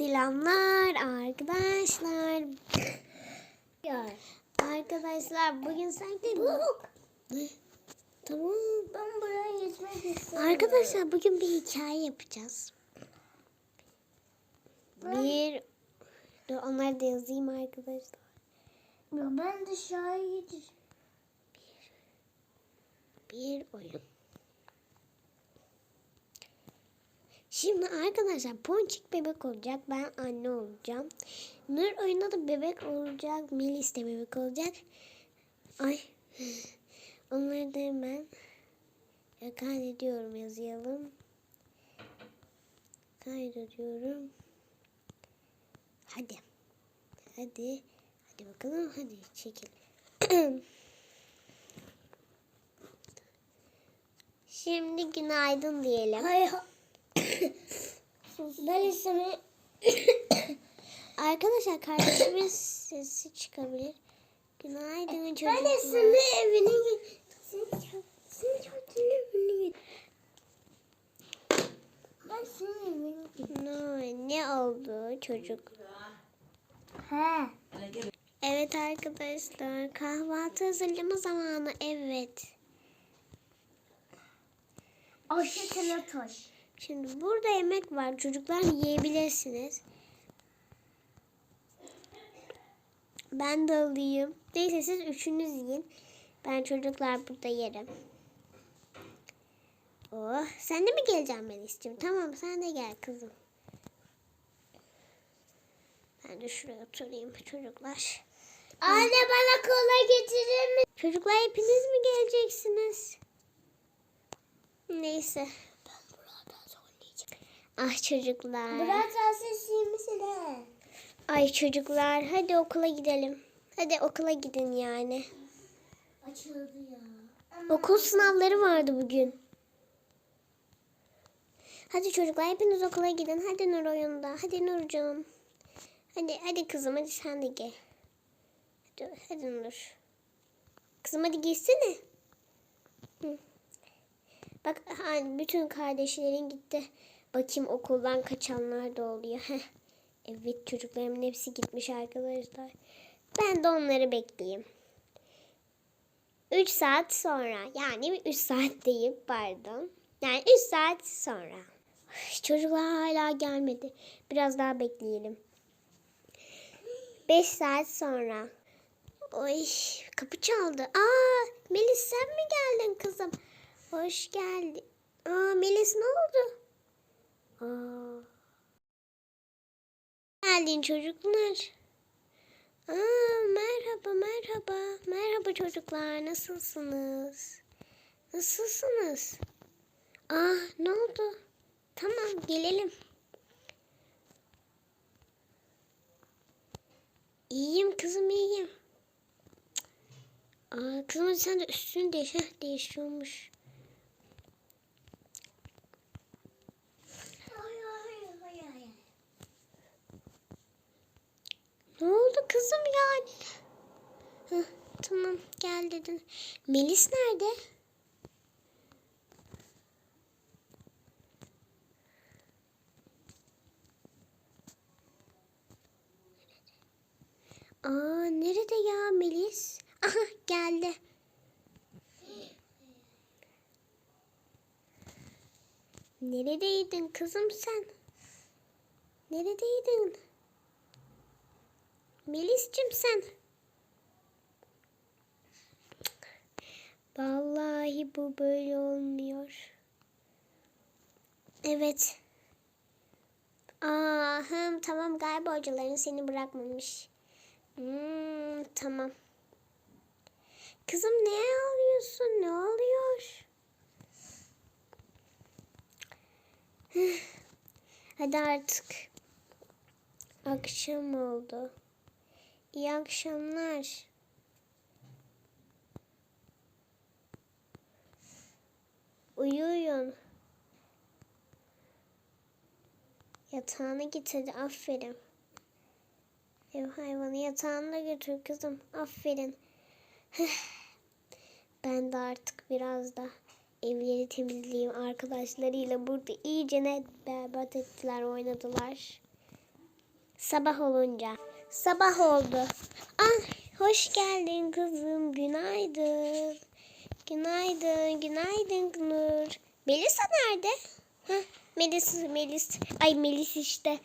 Selamlar arkadaşlar. Arkadaşlar bugün sanki Ne? Tamam. Ben buraya geçmek istiyorum. Arkadaşlar bugün bir hikaye yapacağız. Bir Dur onları da yazayım arkadaşlar. Ya ben dışarı gideceğim. Bir oyun. Şimdi arkadaşlar Ponçik bebek olacak. Ben anne olacağım. Nur oyunda da bebek olacak. Melis de bebek olacak. Ay. Onları da hemen kaydediyorum yazayalım. Kaydediyorum. Hadi. Hadi. Hadi bakalım. Hadi çekil. Şimdi günaydın diyelim. Hayır. Ben ismi Arkadaşlar kardeşimin sesi çıkabilir. Günaydın çocuklar. ben ismi evine git. Senin çocuğun evine git. Ben senin evine git. Ne, ne oldu çocuk? He. Evet arkadaşlar kahvaltı hazırlama zamanı evet. Aşı teletoş. Şimdi burada yemek var çocuklar yiyebilirsiniz. Ben de alayım. Neyse siz üçünüz yiyin. Ben çocuklar burada yerim. Oh, sen de mi geleceksin Melis'ciğim? Tamam sen de gel kızım. Ben de şuraya oturayım çocuklar. Anne bana kola getirir mi? Çocuklar hepiniz mi geleceksiniz? Neyse. Ah çocuklar. Burada sesli misin he? Ay çocuklar hadi okula gidelim. Hadi okula gidin yani. Açıldı ya. Okul sınavları vardı bugün. Hadi çocuklar hepiniz okula gidin. Hadi Nur oyunda. Hadi Nurcuğum. Hadi hadi kızım hadi sen de gel. Hadi, hadi Nur. Kızım hadi gitsene. Hı. Bak ha, bütün kardeşlerin gitti. Bakayım okuldan kaçanlar da oluyor. Evet çocuklarımın hepsi gitmiş arkadaşlar. Ben de onları bekleyeyim. 3 saat sonra yani 3 saat değil pardon. Yani 3 saat sonra. Çocuklar hala gelmedi. Biraz daha bekleyelim. 5 saat sonra. Oy kapı çaldı. Aa Melis sen mi geldin kızım? Hoş geldin. Aa Melis ne oldu? Aa. Geldin çocuklar. Aa, merhaba, merhaba. Merhaba çocuklar, nasılsınız? Nasılsınız? Aa, ne oldu? Tamam, gelelim. İyiyim kızım, iyiyim. Aa, kızım sen de üstünü değiş. Değişiyormuş. Ay ay ay ay. Ne oldu kızım ya? Heh, tamam, gel dedin. Melis nerede? Aa nerede ya Melis? Aha geldi. Neredeydin kızım sen? Neredeydin? Melis'cim sen. Vallahi bu böyle olmuyor. Evet. Aa, hım, tamam galiba hocaların seni bırakmamış. Hmm, tamam. Kızım ne ağlıyorsun? Ne oluyor? Hadi artık. Akşam oldu. İyi akşamlar. Uyuyun. Yatağına git hadi aferin. Ev hayvanı yatağına götür kızım. Aferin. ben de artık biraz da evleri temizleyeyim arkadaşlarıyla. Burada iyice ne berbat ettiler oynadılar. Sabah olunca. Sabah oldu. Ah, hoş geldin kızım. Günaydın. Günaydın, günaydın Nur. Melisa nerede? Heh, Melis, Melis. Ay Melis işte.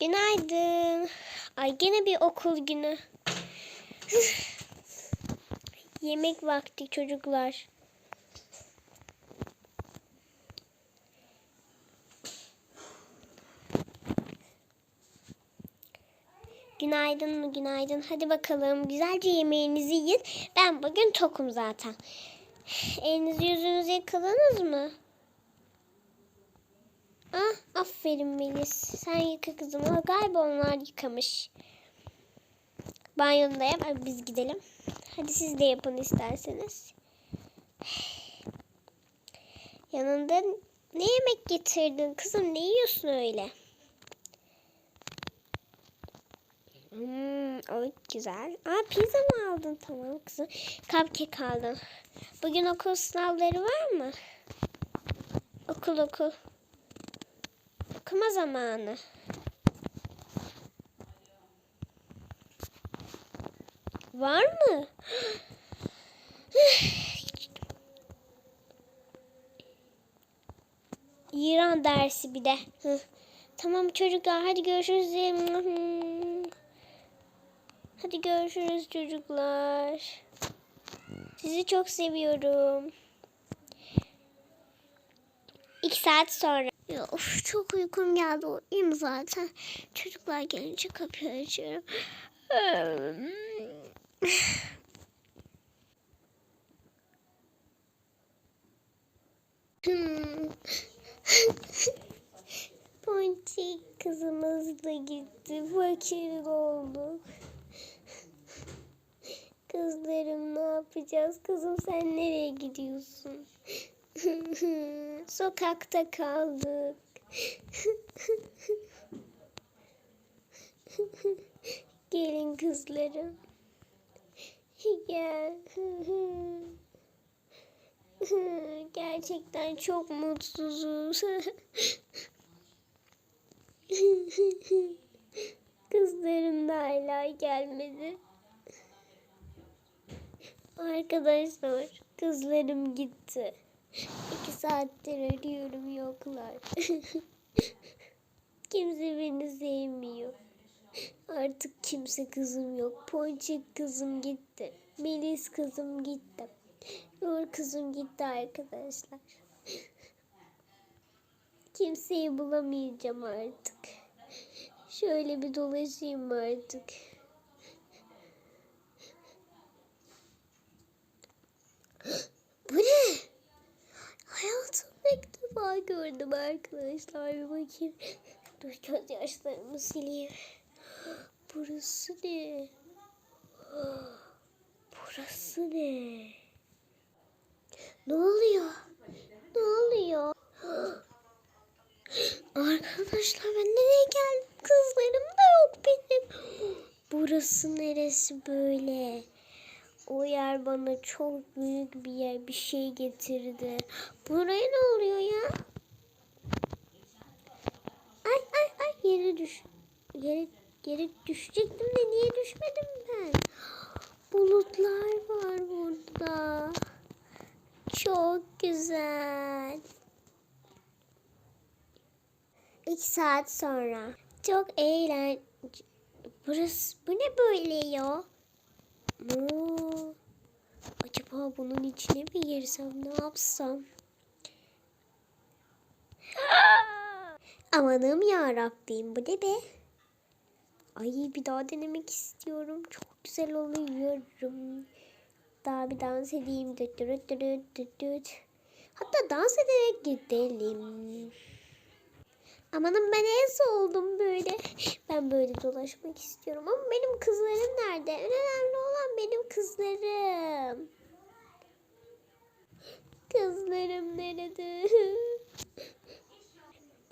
Günaydın. Ay gene bir okul günü. Yemek vakti çocuklar. Günaydın mı günaydın. Hadi bakalım güzelce yemeğinizi yiyin. Ben bugün tokum zaten. Elinizi yüzünüzü yıkadınız mı? Ah aferin Melis. Sen yıka kızım. Galiba onlar yıkamış. Yap. Hadi biz gidelim. Hadi siz de yapın isterseniz. Yanında ne yemek getirdin kızım? Ne yiyorsun öyle? Hmm, o güzel. Aa pizza mı aldın? Tamam kızım. Cupcake aldın. Bugün okul sınavları var mı? Okul okul. Okuma zamanı. Var mı? İran dersi bir de. Tamam çocuklar hadi görüşürüz. Hadi görüşürüz çocuklar. Sizi çok seviyorum. İki saat sonra. Of çok uykum geldi. Uyuyayım zaten. Çocuklar gelince kapıyı açıyorum. Ponçik kızımız da gitti. Fakir olduk. Kızlarım ne yapacağız? Kızım sen nereye gidiyorsun? Sokakta kaldık. Gelin kızlarım. Gel. Gerçekten çok mutsuzuz. Kızlarım da hala gelmedi. Arkadaşlar kızlarım gitti. İki saattir arıyorum yoklar. kimse beni sevmiyor. Artık kimse kızım yok. Ponçik kızım gitti. Melis kızım gitti. Nur kızım gitti arkadaşlar. Kimseyi bulamayacağım artık. Şöyle bir dolaşayım artık. Bu ne? Hayatımda ilk defa gördüm arkadaşlar. Bir bakayım. Dur gözyaşlarımı sileyim. Burası ne? Burası ne? Ne oluyor? Ne oluyor? Arkadaşlar ben nereye geldim? Kızlarım da yok benim. Burası neresi böyle? O yer bana çok büyük bir yer, bir şey getirdi. Buraya ne oluyor ya? Ay ay ay yere düş. Yere, yere düşecektim de niye düşmedim ben? Bulutlar var burada. Çok güzel. İki saat sonra. Çok eğlenceli. Burası bu ne böyle ya? Oo. Bunun içine mi girsem ne yapsam? Amanım ya Rabbim bu ne be? Ay bir daha denemek istiyorum. Çok güzel oluyorum. Daha bir dans edeyim. Düt düt düt düt düt. Hatta dans ederek gidelim. Amanın ben en oldum böyle. Ben böyle dolaşmak istiyorum ama benim kızlarım nerede? Önemli olan benim kızlarım. Kızlarım nerede?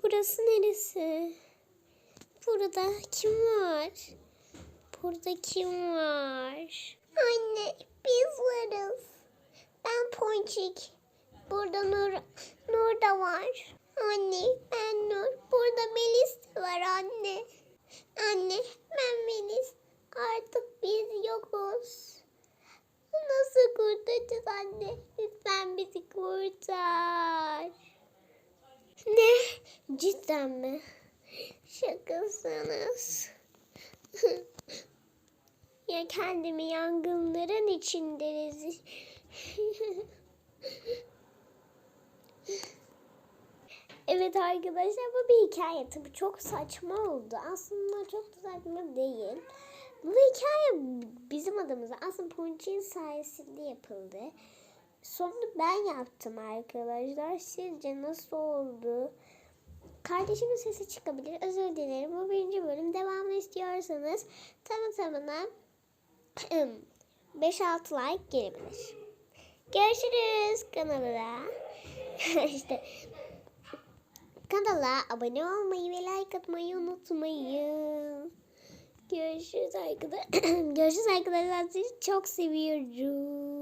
Burası neresi? Burada kim var? Burada kim var? Anne biz varız. Ben Ponçik. Burada Nur, Nur da var. Anne ben Nur. Burada Melis de var anne. Anne ben Melis. Artık biz yokuz. Nasıl kurtulacağız anne? Lütfen kurtar. Ne? Cidden mi? Şakasınız. ya kendimi yangınların içinde içindeniz. evet arkadaşlar bu bir hikaye. Tabi çok saçma oldu. Aslında çok da saçma değil. Bu hikaye bizim adımıza aslında Ponçin sayesinde yapıldı. Sonunu ben yaptım arkadaşlar. Sizce nasıl oldu? Kardeşimin sesi çıkabilir. Özür dilerim. Bu birinci bölüm. Devamını istiyorsanız tamı tamına 5-6 like gelebilir. Görüşürüz kanalda. işte kanala abone olmayı ve like atmayı unutmayın. Görüşürüz arkadaşlar. Görüşürüz arkadaşlar. Sizi çok seviyorum.